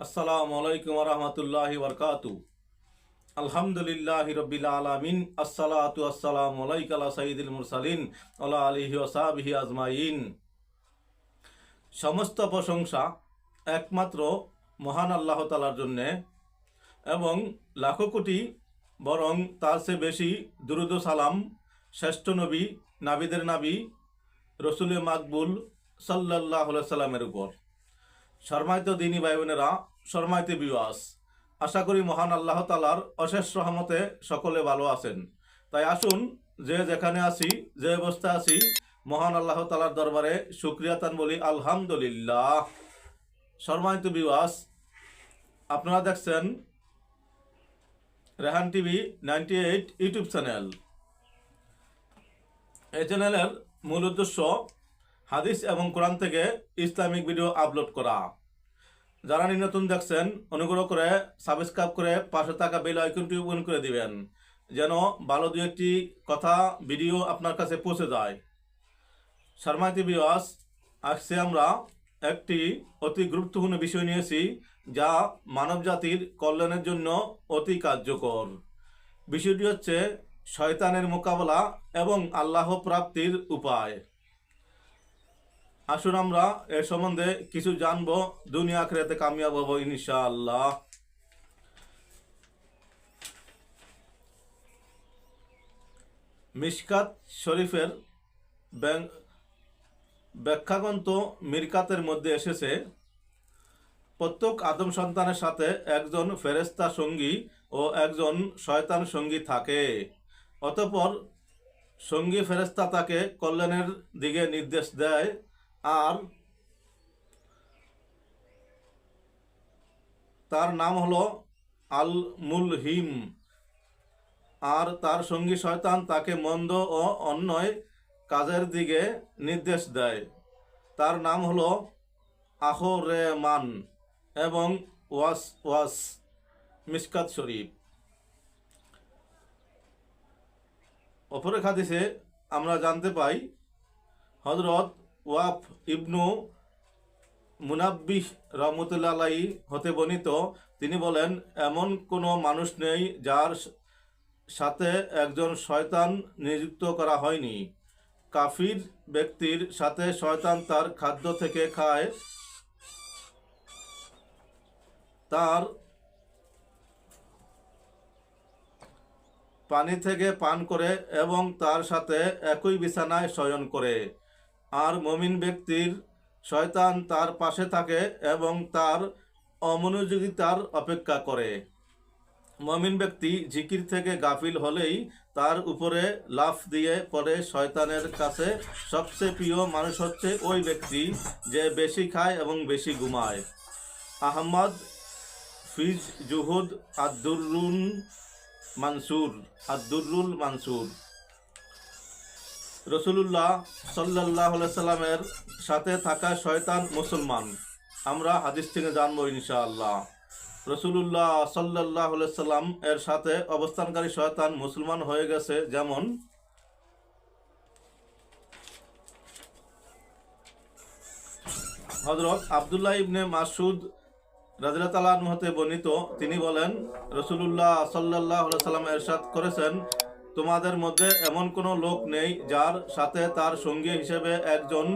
আসসালামু আলাইকুম রহমতুল্লাহ বরকাতু। আলহামদুলিল্লাহ রবিল আলমিন, আসসালাতু আসসালামু আলাইকালা সঈদুল মুরসালিন আল্লাহ আলিহি ওসাবিহি আজমাইন। সমস্ত প্রশংসা একমাত্র মহান আল্লাহ তালার জন্যে এবং লাখো কোটি বরং তার চেয়ে বেশি দুরুদ সালাম শ্রেষ্ঠ নবী, নাবিদের নাবি, রসুলের মাকবুল সাল্লাহ সাল্লামের উপর। শর্মায়িত দিনী ভাই বোনেরা শর্মায়িত বিবাস। আশা করি মহান আল্লাহ তালার অশেষ রহমতে সকলে ভালো আছেন। তাই আসুন, যে যেখানে আছি, যে অবস্থায় আছি, মহান আল্লাহ তালার দরবারে শুক্রিয়া তান বলি, আলহামদুলিল্লাহ। শর্মায়িত বিবাস, আপনারা দেখছেন Rehan TV ninety eight YouTube channel. এই চ্যানেলের মূল উদ্দেশ্য হাদিস এবং কোরআন থেকে ইসলামিক ভিডিও আপলোড করা। যারা নতুন দেখছেন, অনুগ্রহ করে সাবস্ক্রাইব করে পাশে থাকা বেল আইকনটি অন করে দিবেন, যেন ভালো দু একটি কথা, ভিডিও আপনার কাছে পৌঁছে যায়। শর্মাতি বিওয়াস আজকে আমরা একটি অতি গুরুত্বপূর্ণ বিষয় নিয়েছি, যা মানব জাতির কল্যাণের জন্য অতি কার্যকর। বিষয়টি হচ্ছে শয়তানের মোকাবেলা এবং আল্লাহ প্রাপ্তির উপায়। আসুন আমরা এর সম্বন্ধে কিছু জানব, দুনিয়া আখড়াতে কামিয়াব হব ইনশাআল্লাহ। মিশকাত শরীফের ব্যাং- ব্যাখ্যাগ্রন্থ মিরকাতের মধ্যে এসেছে, প্রত্যেক আদম সন্তানের সাথে একজন ফেরেস্তা সঙ্গী ও একজন শয়তান সঙ্গী থাকে। অতঃপর সঙ্গী ফেরেস্তা তাকে কল্যাণের দিকে নির্দেশ দেয় আর তার নাম হলো আল মুলহিম আর তার সঙ্গী শয়তান তাকে মন্দ ও অন্যয় কাজের দিকে নির্দেশ দেয়। তার নাম হলো আহরেমান এবং ওয়াস ওয়াস, মিসকাত শরীফ। অপরের হাদিসে আমরা জানতে পাই হজরত ওয়াফ ইবনু মুনাব্বিহ রহমতুল্লাহ হতে বর্ণিত। তিনি বলেন, এমন কোনো মানুষ নেই যার সাথে একজন শয়তান নিযুক্ত করা হয়নি। কাফির ব্যক্তির সাথে শয়তান তার খাদ্য থেকে খায়। তার পানি থেকে পান করে এবং তার সাথে একই বিছানায় শয়ন করে। আর মমিন ব্যক্তির শয়তান তার পাশে থাকে এবং তার অমনোযোগিতার অপেক্ষা করে। মমিন ব্যক্তি জিকির থেকে গাফিল হলেই তার উপরে লাফ দিয়ে পড়ে। শয়তানের কাছে সবচেয়ে প্রিয় মানুষ হচ্ছে ওই ব্যক্তি যে বেশি খায় এবং বেশি ঘুমায়। আহমদ ফিজ জুহুদ আদুরুন মানসুর আদুরুল মানসুর। রসুলুল্লাহ সাল্লাহ সাল্লামের সাথে থাকা শয়তান মুসলমান। আমরা হাদিস থেকে জানব ইনশাআল্লাহ। রসুলুল্লাহ সাল্লাহ সাল্লাম এর সাথে অবস্থানকারী শয়তান মুসলমান হয়ে গেছে যেমন হজরত আবদুল্লাহ ইবনে মাসুদ রাজিলা হতে বর্ণিত, তিনি বলেন, রসুলুল্লাহ সাল্লাহ সাল্লাম এরশাদ করেছেন তোমাদের মধ্যে এমন কোনো লোক নেই যার সাথে তার সঙ্গী হিসেবে একজন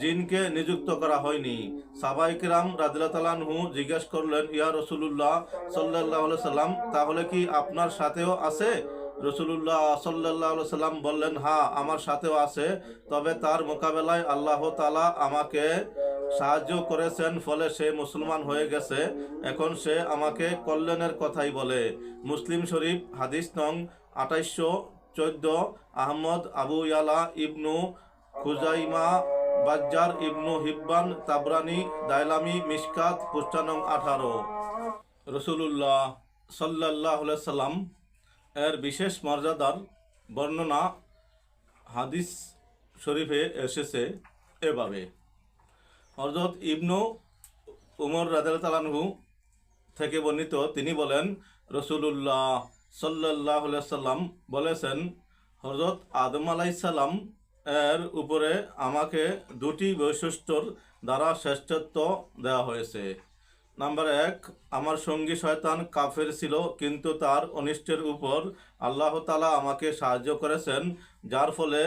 জিনকে নিযুক্ত করা হয়নি। সাবাইকরাম তালানহু জিজ্ঞেস করলেন, ইয়া রসুলুল্লাহ সাল্লাহ সাল্লাম, তাহলে কি আপনার সাথেও আছে? রসুলুল্লাহ সাল্লাহ সাল্লাম বললেন হ্যাঁ আমার সাথেও আছে। তবে তার মোকাবেলায় আল্লাহ তালা আমাকে সাহায্য করেছেন, ফলে সে মুসলমান হয়ে গেছে। এখন সে আমাকে কল্যাণের কথাই বলে। মুসলিম শরীফ, হাদিস নং আঠাইশশো চোদ্দ, আহমদ আবু ইয়ালা ইবনু খুজাইমা, বাজ্জার ইবনু হিব্বান, তাবরানি দাইলামি মিসকাত পুষ্টানং আঠারো। রসুলুল্লাহ সাল্লাহ সাল্লাম এর বিশেষ মর্যাদার বর্ণনা হাদিস শরীফে এসেছে এভাবে। হজরত ইবনু উমর রাজাল তালানহু থেকে বর্ণিত তিনি বলেন, রসুলুল্লাহ সাল্লাহ সাল্লাম বলেছেন হজরত আদম আলাইসাল্লাম এর উপরে আমাকে দুটি বৈশিষ্ট্যর দ্বারা শ্রেষ্ঠত্ব দেওয়া হয়েছে। নাম্বার এক, আমার সঙ্গী শয়তান কাফের ছিল, কিন্তু তার অনিষ্টের উপর আল্লাহ তালা আমাকে সাহায্য করেছেন, যার ফলে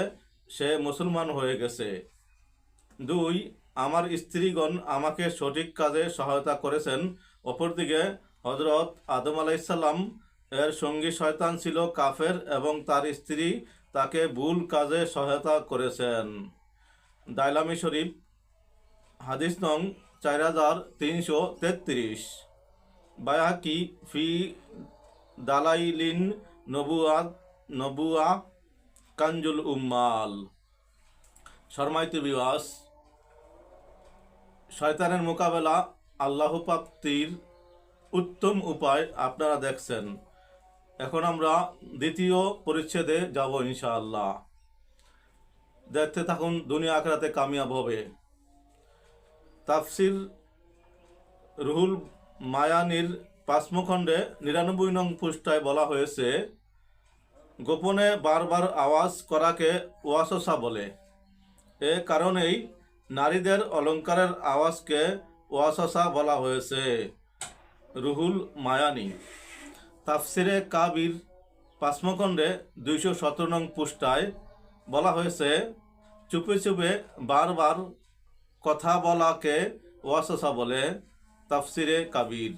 সে মুসলমান হয়ে গেছে। দুই, আমার স্ত্রীগণ আমাকে সঠিক কাজে সহায়তা করেছেন। অপরদিকে হজরত আদম আলাইসাল্লাম এর সঙ্গী শয়তান ছিল কাফের এবং তার স্ত্রী তাকে ভুল কাজে সহায়তা করেছেন। দাইলামি শরীফ, হাদিস নং চার হাজার তিনশো তেত্রিশ। বায়াকি ফি দালাইলিন নবুয়া নবুয়া কাঞ্জুল উম্মাল। শর্মাইত বিবাস শয়তানের মোকাবেলা আল্লাহ প্রাপ্তির উত্তম উপায় আপনারা দেখছেন। এখন আমরা দ্বিতীয় পরিচ্ছেদে যাব ইনশাআল্লাহ। দেখতে থাকুন, দুনিয়া আখরাতে কামিয়াব হবে। তাফসির রুহুল মায়ানির পাঁচমখণ্ডে নিরানব্বই নং পৃষ্ঠায় বলা হয়েছে, গোপনে বারবার আওয়াজ করাকে ওয়াসসা বলে। এ কারণেই নারীদের অলঙ্কারের আওয়াজকে ওয়াসসা বলা হয়েছে, রুহুল মায়ানি। তাফসিরে কাবির পাঁচমখণ্ডে দুইশো সতেরো নং পৃষ্ঠায় বলা হয়েছে, চুপে চুপে বারবার কথা বলাকে ওয়াসসা বলে তাফসিরে কাবির।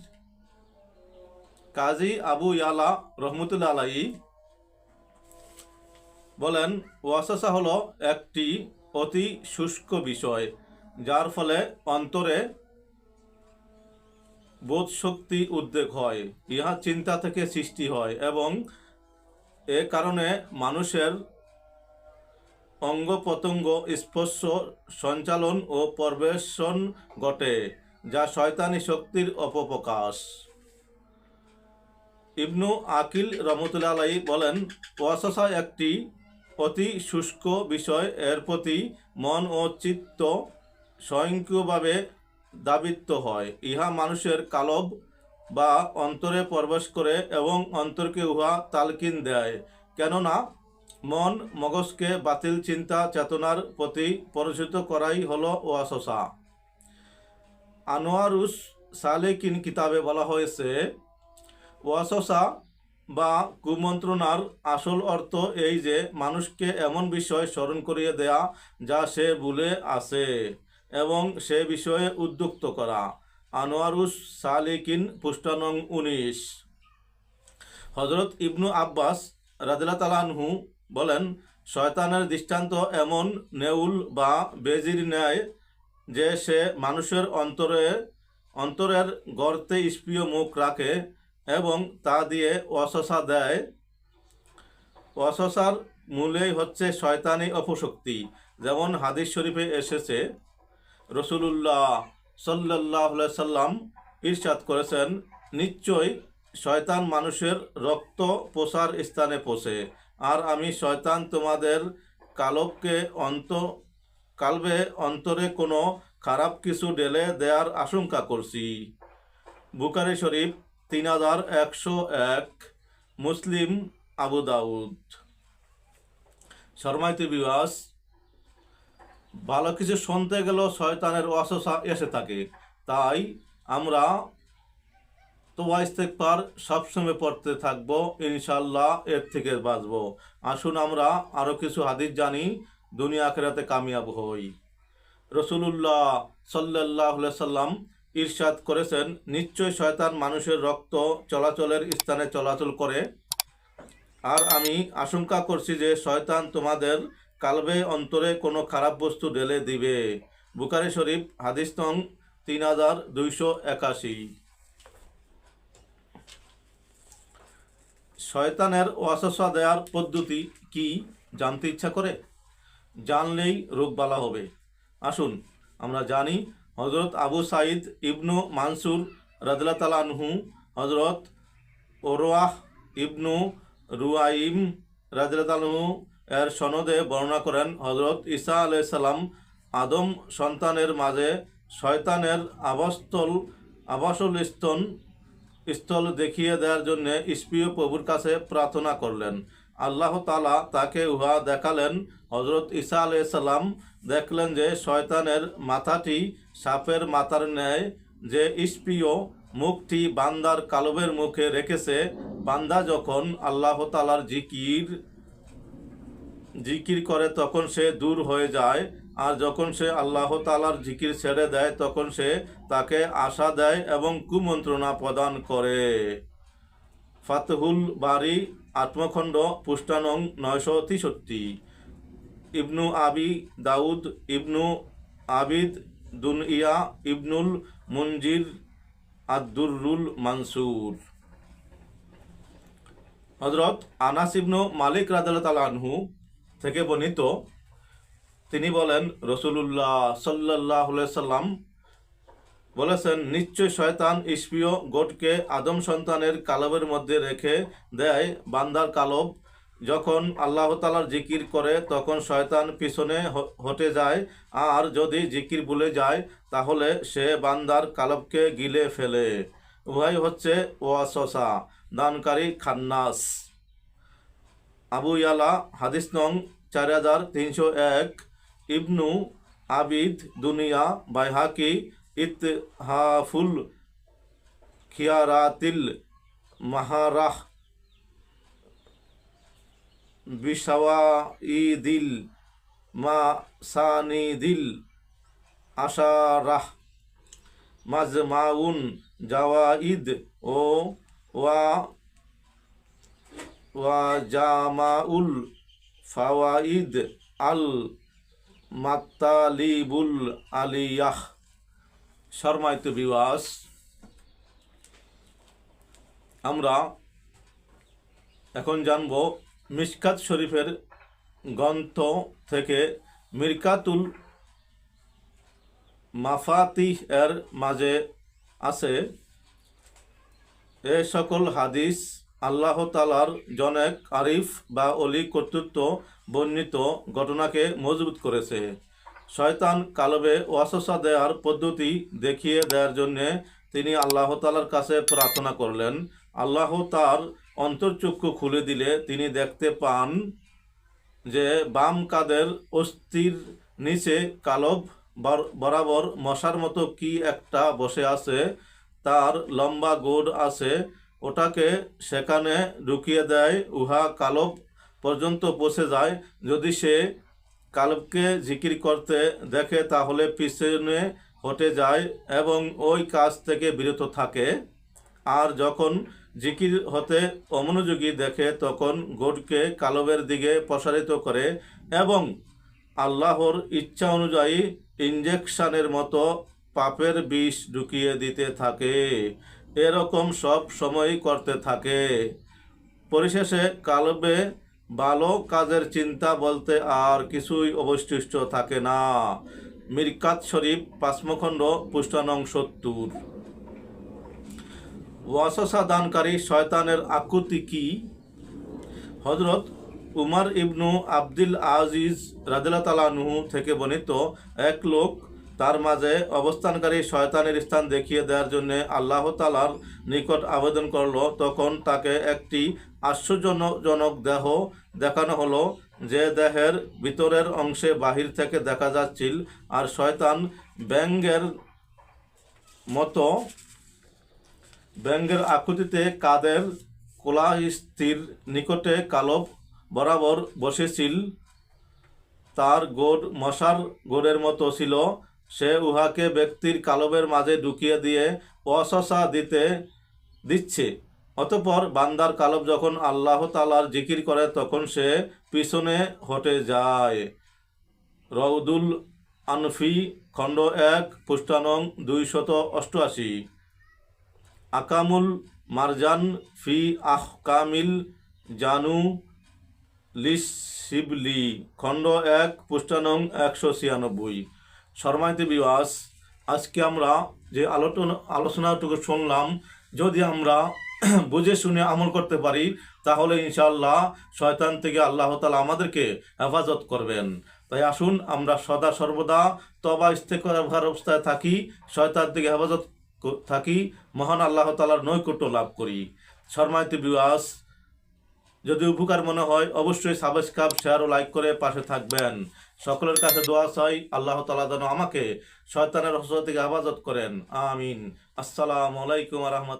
কাজী আবু ইয়ালা রহমতুল্লা আলাই বলেন ওয়াসসা হলো একটি অতি শুষ্ক বিষয়, যার ফলে অন্তরে বোধ শক্তি উদ্বেগ হয়, ইহা চিন্তা থেকে সৃষ্টি হয় এবং এ কারণে মানুষের অঙ্গ প্রত্যঙ্গ স্পর্শ, সঞ্চালন ও পরিবেশন ঘটে, যা শয়তানি শক্তির অপপ্রকাশ। ইবনু আকিল রহমতুল্লাহ আলাই বলেন ওয়াসসা একটি অতি শুষ্ক বিষয়, এর প্রতি মন ও চিত্ত স্বয়ংক্রিয়ভাবে দাবিত্ব হয়। ইহা মানুষের কালব বা অন্তরে প্রবেশ করে এবং অন্তরকে উহা তালকিন দেয়। কেননা, মন মগজকে বাতিল চিন্তা চেতনার প্রতি পরিচিত করাই হল ওয়াসসা আনোয়ারুস সালেকিন কিতাবে বলা হয়েছে ওয়াসসা বা কুমন্ত্রণার আসল অর্থ এই যে, মানুষকে এমন বিষয় স্মরণ করিয়ে দেয়া যা সে ভুলে আছে। এবং সে বিষয়ে উদ্যুক্ত করা। আনোয়ারুস সালিকিন পুষ্টানং উনিশ। হজরত ইবনু আব্বাস রাদিল্লা তালানহু বলেন, শয়তানের দৃষ্টান্ত এমন নেউল বা বেজির ন্যায় যে সে মানুষের অন্তরে, অন্তরের গর্তে স্প্রিয় মুখ রাখে এবং তা দিয়ে অসসা দেয়। অসসার মূলেই হচ্ছে শয়তানি অপশক্তি। যেমন হাদিস শরীফে এসেছে রসুলুল্লাহ সাল্লাহ সাল্লাম ইরশাদ করেছেন নিশ্চয় শয়তান মানুষের রক্ত পোষার স্থানে পোষে। আর আমি শয়তান তোমাদের কালবকে অন্ত, কালবে অন্তরে কোনো খারাপ কিছু ঢেলে দেওয়ার আশঙ্কা করছি। বুকারি শরীফ তিন হাজার একশো এক, মুসলিম, আবু দাউদ। শর্মাইতি বিবাস ভালো কিছু শুনতে গেলেও শয়তানের অসসা এসে থাকে। তাই আমরা তোবা ইস্তেকবার সবসময় পড়তে থাকব ইনশাল্লাহ এর থেকে বাঁচবো। আসুন আমরা আরও কিছু হাদিস জানি, দুনিয়া আখেরাতে কামিয়াব হই। রসুলুল্লাহ সাল্লাহ সাল্লাম ইরশাদ করেছেন নিশ্চয় শয়তান মানুষের রক্ত চলাচলের স্থানে চলাচল করে। আর আমি আশঙ্কা করছি যে শয়তান তোমাদের কালবে অন্তরে কোনো খারাপ বস্তু ঢেলে দিবে। বুকারি শরীফ, হাদিস তিন হাজার দুইশো একাশি। শয়তানের ওয়াসসা দেওয়ার পদ্ধতি কি জানতে ইচ্ছা করে? জানলেই রোগবালা হবে। আসুন, আমরা জানি হজরত আবু সাইদ ইবনু মানসুর রাদিল্লা তালানহু হজরত ওরওয়াহ ইবনু রুয়াইম রাদিল্লা তালানহু এর সনদে বর্ণনা করেন হজরত ঈসা আলাইসাল্লাম আদম সন্তানের মাঝে শয়তানের আবাসস্থল আবাসল স্তন স্থল দেখিয়ে দেওয়ার জন্য ইস্পিয় প্রভুর কাছে প্রার্থনা করলেন। আল্লাহ তালা তাকে উহা দেখালেন। হজরত ঈসা আলাইসাল্লাম দেখলেন যে শয়তানের মাথাটি সাপের মাথার ন্যায়, যে ইস্পিও মুখটি বান্দার কালবের মুখে রেখেছে, বান্দা যখন আল্লাহ তালার জিকির জিকির করে তখন সে দূর হয়ে যায়। আর যখন সে আল্লাহ তালার জিকির ছেড়ে দেয়, তখন সে তাকে আশা দেয় এবং কুমন্ত্রণা প্রদান করে। ফাতহুল বাড়ি আত্মখণ্ড পুষ্টানং নয়শো তেষট্টি। ইবনু আবি দাউদ, ইবনু আবিদ, দুনিয়া, ইবনুল মুনজির আদুরুল মানসুর। হজরত আনাস ইবনু মালিক আনহু থেকে বর্ণিত, তিনি বলেন, রসুলুল্লাহ সাল্লাহ সাল্লাম বলেছেন, নিশ্চয় শয়তান ইস্পিয় গোটকে আদম সন্তানের কালবের মধ্যে রেখে দেয় বান্দার কালব। যখন আল্লাহ তালার জিকির করে, তখন শয়তান পিছনে হটে যায়। আর যদি জিকির ভুলে যায়, তাহলে সে বান্দার কালবকে গিলে ফেলে। উভয় হচ্ছে ওয়াসসা দানকারী খান্নাস। আবু ইয়ালা, হাদিস নং চার হাজার তিনশো এক, ইবনু আবিদ দুনিয়া বাইহাকি ইতহাফুল খিয়ারাতিল মাহারাহ বিশাওয়াইদিল মা সানিদিল আশারাহ মাজমাউন জাওয়াইদ ও ওয়া ওয়াজামাউল ফাওয়াইদ আল মাতালিবুল আলিয়াহ। শর্মায়িত বিবাস আমরা এখন জানব মিসকাত শরীফের গ্রন্থ থেকে মিরকাতুল মাফাতিহ এর মাঝে আছে এ সকল হাদিস আল্লাহ তালার জনেক আরিফ বা অলি কর্তৃত্ব বর্ণিত ঘটনাকে মজবুত করেছে। শয়তান কালবে ওয়াসসা দেওয়ার পদ্ধতি দেখিয়ে দেওয়ার জন্যে তিনি আল্লাহ তালার কাছে প্রার্থনা করলেন। আল্লাহ তার অন্তর্চক্ষু খুলে দিলে তিনি দেখতে পান যে বাম কাদের অস্থির নিচে কালব বর- বরাবর মশার মতো কি একটা বসে আছে, তার লম্বা গোড় আছে ওটাকে সেখানে ঢুকিয়ে দেয়, উহা কালব পর্যন্ত পৌঁছে যায়। যদি সে কালবকে জিকির করতে দেখে, তাহলে পিছনে হটে যায় এবং ওই কাজ থেকে বিরত থাকে। আর যখন জিকির হতে অমনোযোগী দেখে, তখন গোটকে কালবের দিকে প্রসারিত করে এবং আল্লাহর ইচ্ছা অনুযায়ী ইঞ্জেকশনের মতো পাপের বিষ ঢুকিয়ে দিতে থাকে। এরকম সব সময়ই করতে থাকে। পরিশেষে কালবে ভালো কাজের চিন্তা বলতে আর কিছুই অবশিষ্ট থাকে না। মিরকাত শরীফ, পাঁচমখণ্ড পুষ্টানং সত্তর। ওয়াসসা দানকারী শয়তানের আকুতি কি? হজরত উমার ইবনু আব্দুল আজিজ তালানহু থেকে বর্ণিত এক লোক তার মাঝে অবস্থানকারী শয়তানের স্থান দেখিয়ে দেওয়ার জন্য আল্লাহ তালার নিকট আবেদন করল। তখন তাকে একটি আশ্চর্যজনক দেহ দেখানো হলো, যে দেহের ভিতরের অংশে বাহির থেকে দেখা যাচ্ছিল। আর শয়তান ব্যঙ্গের মতো, ব্যঙ্গের আকৃতিতে কাদের কোলাস্থির নিকটে কালব বরাবর বসেছিল। তার গোড় মশার গোড়ের মতো ছিল। সে উহাকে ব্যক্তির কালবের মাঝে ঢুকিয়ে দিয়ে অশসা দিতে দিচ্ছে। অতপর বান্দার কালব যখন আল্লাহ তালার জিকির করে, তখন সে পিছনে হটে যায়। রৌদুল আনফি, খণ্ড এক পুষ্টানং দুইশত অষ্টআশি। আকামুল মারজান ফি আহকামিল জানু লিস শিবলি খণ্ড এক পুষ্টানং একশো ছিয়ানব্বই। শর্মাইতে বিবাস আজকে আমরা যে আলোচনা আলোচনাটুকু শুনলাম, যদি আমরা বুঝে শুনে আমল করতে পারি, তাহলে ইনশাআল্লাহ শয়তান থেকে আল্লাহ তালা আমাদেরকে হেফাজত করবেন। তাই আসুন আমরা সদা সর্বদা তবা ইস্তেকর অবস্থায় থাকি, শয়তান থেকে হেফাজত থাকি, মহান আল্লাহ তালার নৈকট্য লাভ করি। শর্মাইতে বিবাস যদি উপকার মনে হয়, অবশ্যই সাবস্ক্রাইব শেয়ার ও লাইক করে পাশে থাকবেন। সকলের কাছে দোয়া চাই, আল্লাহ তালা যেন আমাকে শয়তানের হসর থেকে হেফাজত করেন। আমিন। আসসালাম আলাইকুম রহমত